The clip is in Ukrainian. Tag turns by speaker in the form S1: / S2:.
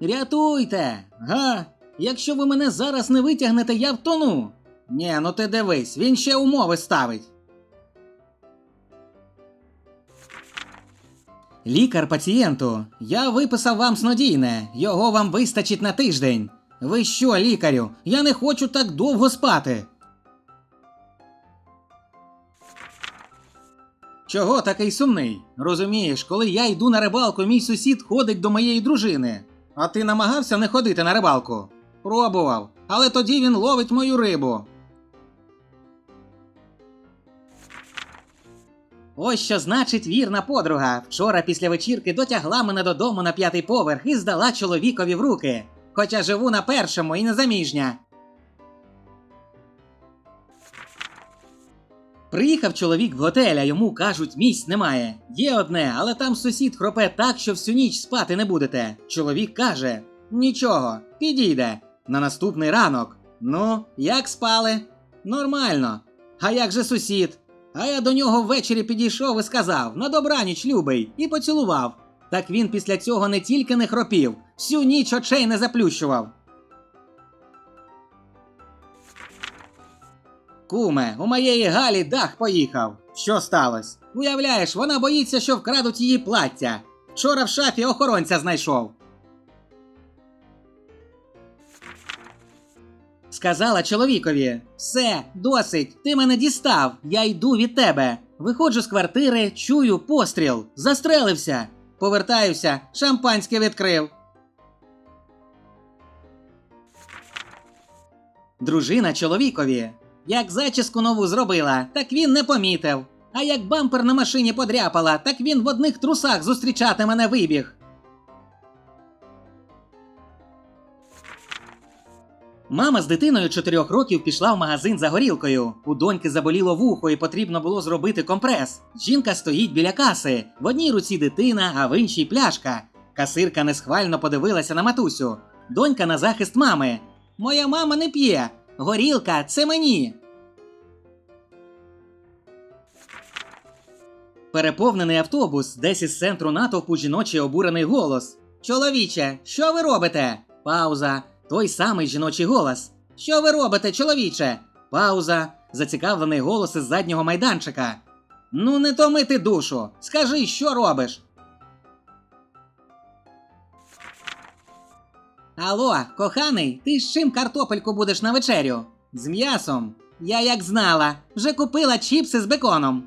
S1: Рятуйте! Га? Якщо ви мене зараз не витягнете, я втону. Ні, ну ти дивись, він ще умови ставить. Лікар пацієнту, я виписав вам снодійне, його вам вистачить на тиждень. Ви що, лікарю? Я не хочу так довго спати. Чого такий сумний? Розумієш, коли я йду на рибалку, мій сусід ходить до моєї дружини. А ти намагався не ходити на рибалку? Пробував, але тоді він ловить мою рибу. Ось що значить вірна подруга. Вчора після вечірки дотягла мене додому на п'ятий поверх і здала чоловікові в руки. Хоча живу на першому і незаміжня. Приїхав чоловік в готель, а йому кажуть, місць немає. Є одне, але там сусід хропе так, що всю ніч спати не будете. Чоловік каже: Нічого, підійде. На наступний ранок. Ну, як спали? Нормально. А як же сусід? А я до нього ввечері підійшов і сказав: на добраніч, любий, і поцілував. Так він після цього не тільки не хропів, всю ніч очей не заплющував. Куме, у моєї Галі дах поїхав. Що сталося? Уявляєш, вона боїться, що вкрадуть її плаття. Вчора в шафі охоронця знайшов. Сказала чоловікові: все, досить, ти мене дістав, я йду від тебе. Виходжу з квартири, чую постріл, застрелився. Повертаюся, шампанське відкрив. Дружина чоловікові. Як зачіску нову зробила, так він не помітив. А як бампер на машині подряпала, так він в одних трусах зустрічати мене вибіг. Мама з дитиною чотирьох років пішла в магазин за горілкою. У доньки заболіло вухо і потрібно було зробити компрес. Жінка стоїть біля каси. В одній руці дитина, а в іншій пляшка. Касирка несхвально подивилася на матусю. Донька на захист мами. Моя мама не п'є. Горілка це мені. Переповнений автобус, десь із центру натовпу жіночий обурений голос. Чоловіче, що ви робите? Пауза. Той самий жіночий голос. Що ви робите, чоловіче? Пауза. Зацікавлений голос із заднього майданчика. Ну, не томи ти душу. Скажи, що робиш? Алло, коханий, ти з чим картопельку будеш на вечерю? З м'ясом. Я як знала, вже купила чіпси з беконом.